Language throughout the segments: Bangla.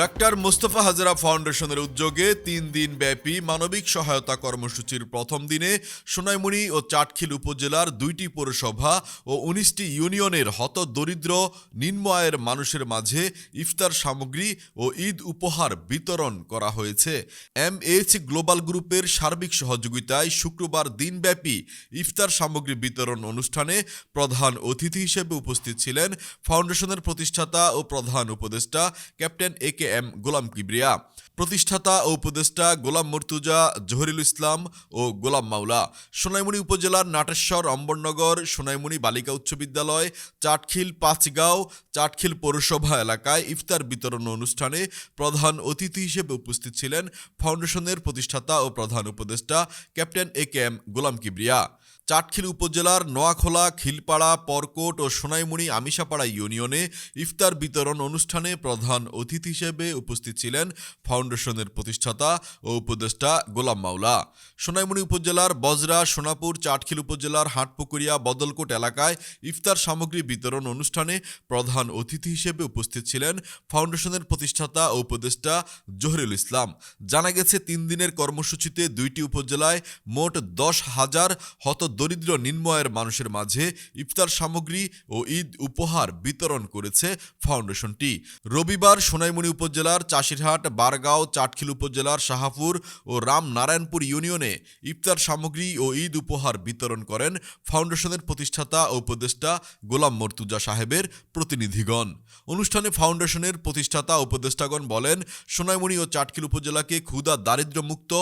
ডাক্তার মোস্তফা হাজরা ফাউন্ডেশনের উদ্যোগে তিন দিন ব্যাপী মানবিক সহায়তা কর্মসূচির প্রথম দিনে সোনাইমুড়ি ও চাটখিল উপজেলার দুইটি পৌরসভা ও উনিশটি ইউনিয়নের হত দরিদ্র নিম্ন আয়ের মানুষের মাঝে ইফতার সামগ্রী ও ঈদ উপহার বিতরণ করা হয়েছে। এম এইচ গ্লোবাল গ্রুপের সার্বিক সহযোগিতায় শুক্রবার দিনব্যাপী ইফতার সামগ্রী বিতরণ অনুষ্ঠানে প্রধান অতিথি হিসেবে উপস্থিত ছিলেন ফাউন্ডেশনের প্রতিষ্ঠাতা ও প্রধান উপদেষ্টা captain A K M Golam Kibria, প্রতিষ্ঠাতা ও উপদেষ্টা গোলাম মর্তুজা জহিরুল ইসলাম ও গোলাম মাওলা। সোনাইমুড়ি উপজেলার নাটেশ্বর, অম্বরনগর সোনাইমুড়ি বালিকা উচ্চ বিদ্যালয়, চাটখিল পাঁচগাঁও, চাটখিল পৌরসভা এলাকায় ইফতার বিতরণ অনুষ্ঠানে প্রধান অতিথি হিসেবে উপস্থিত ছিলেন ফাউন্ডেশনের প্রতিষ্ঠাতা ও প্রধান উপদেষ্টা captain A K M Golam Kibria. Chatkhil উপজেলার নোয়াখোলা, খিলপাড়া, পরকোট ও সোনাইমুড়ি আমিষাপাড়া ইউনিয়নে ইফতার বিতরণ অনুষ্ঠানে প্রধান অতিথি হিসেবে উপস্থিত ছিলেন ফাউন্ডেশনের প্রতিষ্ঠাতা ও উপদেষ্টা গোলাম মাওলা। সোনাইমুড়ি উপজেলার বজরা, সোনাপুর, চাটখিল উপজেলার হাটপুকুরিয়া, বদলকোট এলাকায় ইফতার সামগ্রী বিতরণ অনুষ্ঠানে প্রধান অতিথি হিসেবে উপস্থিত ছিলেন ফাউন্ডেশনের প্রতিষ্ঠাতা ও উপদেষ্টা জহিরুল ইসলাম। জানা গেছে, তিন দিনের কর্মসূচিতে দুইটি উপজেলায় মোট দশ হাজার হত দরিদ্র নিম্নয়ের মানুষের মাঝে ইফতার সামগ্রী ও ঈদ উপহার বিতরণ করেছে ফাউন্ডেশনটি। রবিবার সোনাইমণি উপজেলার চাষিরহাট, বারগাঁও, চাটখিল উপজেলার শাহাপুর ও রামনারায়ণপুর ইউনিয়নে ইফতার সামগ্রী ও ঈদ উপহার বিতরণ করেন ফাউন্ডেশনের প্রতিষ্ঠাতা ও উপদেষ্টা গোলাম মর্তুজা সাহেবের প্রতিনিধিগণ। অনুষ্ঠানে ফাউন্ডেশনের প্রতিষ্ঠাতা উপদেষ্টাগণ বলেন সোনাইমণি ও চাটখিল উপজেলাকে ক্ষুদা দারিদ্র্যমুক্ত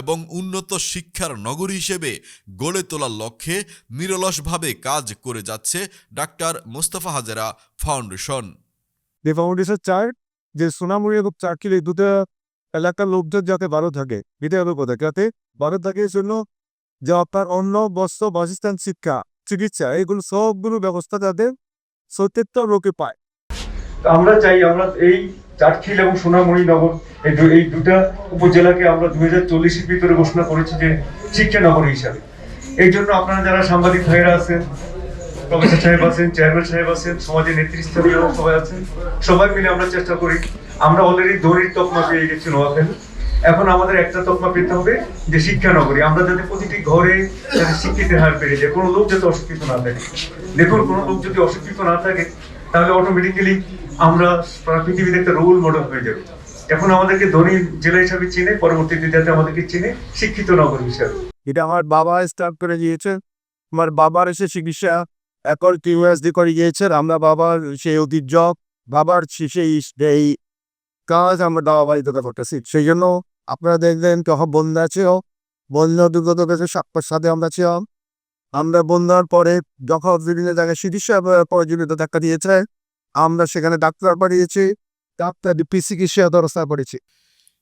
এবং উন্নত শিক্ষার নগরী হিসেবে গড়ে তোলার লক্ষ্যে নিরলসভাবে কাজ করে যাচ্ছে ডাক্তার মোস্তফা হাজেরা ফাউন্ডেশন। যে ফাউন্ডেশন চায় যে সোনামুড়ি এবং চারকিল এই দুটো এলাকার লোকজন যাতে ভালো থাকে এটা হলো কথা। যাতে ভালো থাকে এই জন্য যে আপনার অন্ন বস্ত্র বাসস্থান শিক্ষা চিকিৎসা এগুলো সবগুলো ব্যবস্থা যাতে প্রত্যেকটা লোকে পায়। আমরা চাই আমরা এই চাটখিল এবং সোনামণি নগর এই এই দুটা উপজেলাকে আমরা দুই হাজার চল্লিশের ভিতরে ঘোষণা করেছি যে শিক্ষা নগরী হিসাবে। এই জন্য আপনারা যারা সাংবাদিক ভাইরা আছেন প্রফেসর সাহেব আছেন, চেয়ারম্যান সাহেব আছেন, সমাজের নেতৃস্থানীয় সবাই আছেন, সবাই মিলে আমরা চেষ্টা করি। আমরা অলরেডি দড়ির তকমা পেয়ে গেছি নোয়াখালী। এখন আমাদের একটা তকমা পেতে হবে যে শিক্ষা নগরী আমরা যাতে প্রতিটি ঘরে যাতে শিক্ষিতের হার বেড়ে যায়, কোনো লোক যাতে অশিক্ষিত না থাকে। দেখুন, কোনো লোক যদি অশিক্ষিত না থাকে, তাহলে অটোমেটিক্যালি আমরা সারা পৃথিবীতে একটা রোল মডেল হয়ে যাবে। এখন আমাদেরকে ধনী জেলা হিসাবে চিনে, পরবর্তীতে যাতে আমাদেরকে চিনে শিক্ষিত নগর হিসাবে। এটা আমার বাবা স্টার্ট করে দিয়েছে। আমার বাবার এসে চিকিৎসা এখন কিউএসডি করে গিয়েছেন। আমরা বাবার সেই ঐতিহ্য, বাবার সেই সেই কাজ আমরা দাওয়া বাড়িতে করতেছি। সেই জন্য আপনারা দেখলেন তখন বন্যা ছিল, বন্যা দুর্গত গেছে সাক্ষর সাথে আমরা ছিলাম। আমরা বন্যার পরে যখন বিভিন্ন জায়গায় চিকিৎসা প্রয়োজনীয়তা দেখা দিয়েছে, আমরা সেখানে ডাক্তার পাঠিয়েছি, ডাক্তার ডিপি চিকিৎসা ব্যবস্থা করেছি।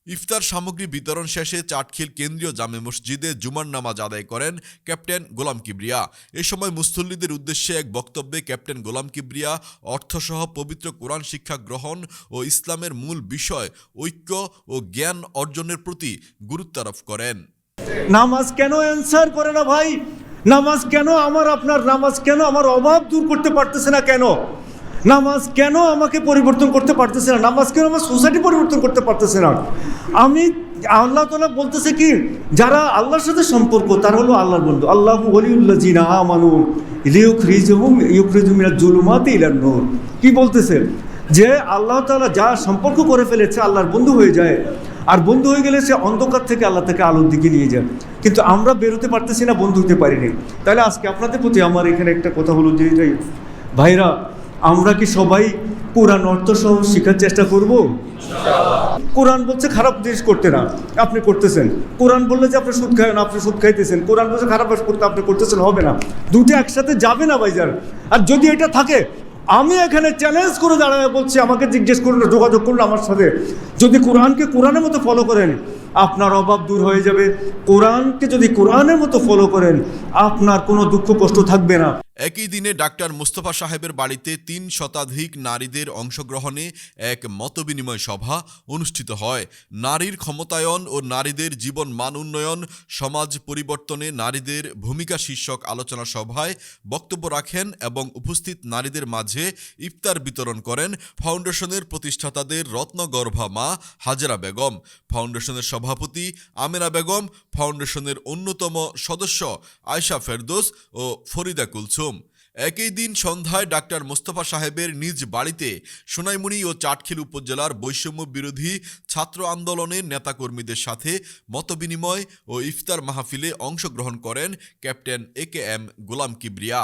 ইফতার সামগ্রী বিতরণ শেষে চাটখিল কেন্দ্রীয় জামে মসজিদে জুমার নামাজ আদায় করেন ক্যাপ্টেন গোলাম কিবরিয়া। এ সময় মুসল্লিদের উদ্দেশ্যে এক বক্তব্যে ক্যাপ্টেন গোলাম কিবরিয়া অর্থসহ পবিত্র কোরআন শিক্ষা গ্রহণ ও ইসলামের মূল বিষয় ঐক্য ও জ্ঞান অর্জনের প্রতি গুরুত্ব আরোপ করেন। নামাজ কেন অ্যান্সার করে না ভাই? নামাজ কেন আমার আপনার নামাজ কেন আমার অভাব দূর করতে পারতেছে না কেন? নামাজ কেন আমাকে পরিবর্তন করতে পারতেছে না? নামাজ কেন আমার সোসাইটি পরিবর্তন করতে পারতেছে না? আমি আল্লাহ তালা বলতেছে কি, যারা আল্লাহর সাথে সম্পর্ক, তারা হলো আল্লাহর বন্ধু। আল্লাহ ওলিউল্লাহ জিনা আমানু ইউখ রিজুমিনা জুলুমাতে ইলার নূর। কি বলতেছে? যে আল্লাহ তাআলা যা সম্পর্ক করে ফেলেছে, আল্লাহর বন্ধু হয়ে যায়। আর বন্ধু হয়ে গেলে সে অন্ধকার থেকে আল্লাহ থেকে আলোর দিকে নিয়ে যায়। কিন্তু আমরা বেরোতে পারতেছি না, বন্ধু হতে পারিনি। তাহলে আজকে আপনাদের প্রতি আমার এখানে একটা কথা হলো যে ভাইরা আমরা কি সবাই কোরআন অর্থ সহ শেখার চেষ্টা করব? কোরআন বলছে খারাপ জিনিস করতে না। আপনি করতেছেন। কোরআন বললে যে আপনি সুদ খায় না, আপনি সুদ খাইতেছেন। কোরআন বলছে খারাপ করতে আপনি করতেছেন, হবে না। দুটি একসাথে যাবে না ভাইজান আর যদি এটা থাকে, আমি এখানে চ্যালেঞ্জ করে দাঁড়ায় বলছি, আমাকে জিজ্ঞেস করুন, যোগাযোগ করুন আমার সাথে। যদি কোরআনকে কোরআনের মতো ফলো করেন, আপনার অভাব দূর হয়ে যাবে। কোরআনকে যদি কোরআনের মতো ফলো করেন, আপনার কোনো দুঃখ কষ্ট থাকবে না। একই দিনে ডাক্তার মুস্তফা সাহেবের বাড়িতে তিন শতাধিক নারীদের অংশগ্রহণে এক মতবিনিময় সভা অনুষ্ঠিত হয়। নারীর ক্ষমতায়ন ও নারীদের জীবন মান উন্নয়ন, সমাজ পরিবর্তনে নারীদের ভূমিকা শীর্ষক আলোচনা সভায় বক্তব্য রাখেন এবং উপস্থিত নারীদের মাঝে ইফতার বিতরণ করেন ফাউন্ডেশনের প্রতিষ্ঠাতাদের রত্নগর্ভা মা হাজরা বেগম। ফাউন্ডেশনের সভাপতি আমেরা বেগম, ফাউন্ডেশনের অন্যতম সদস্য আয়শা ফেরদোস ও ফরিদা কুলসুম। একই দিন সন্ধ্যায় ডাক্তার মোস্তফা সাহেবের নিজ বাড়িতে সোনাইমুনি ও চাটখিল উপজেলার বৈষম্য বিরোধী ছাত্র আন্দোলনের নেতাকর্মীদের সাথে মতবিনিময় ও ইফতার মাহফিলে অংশগ্রহণ করেন captain A K M Golam Kibria.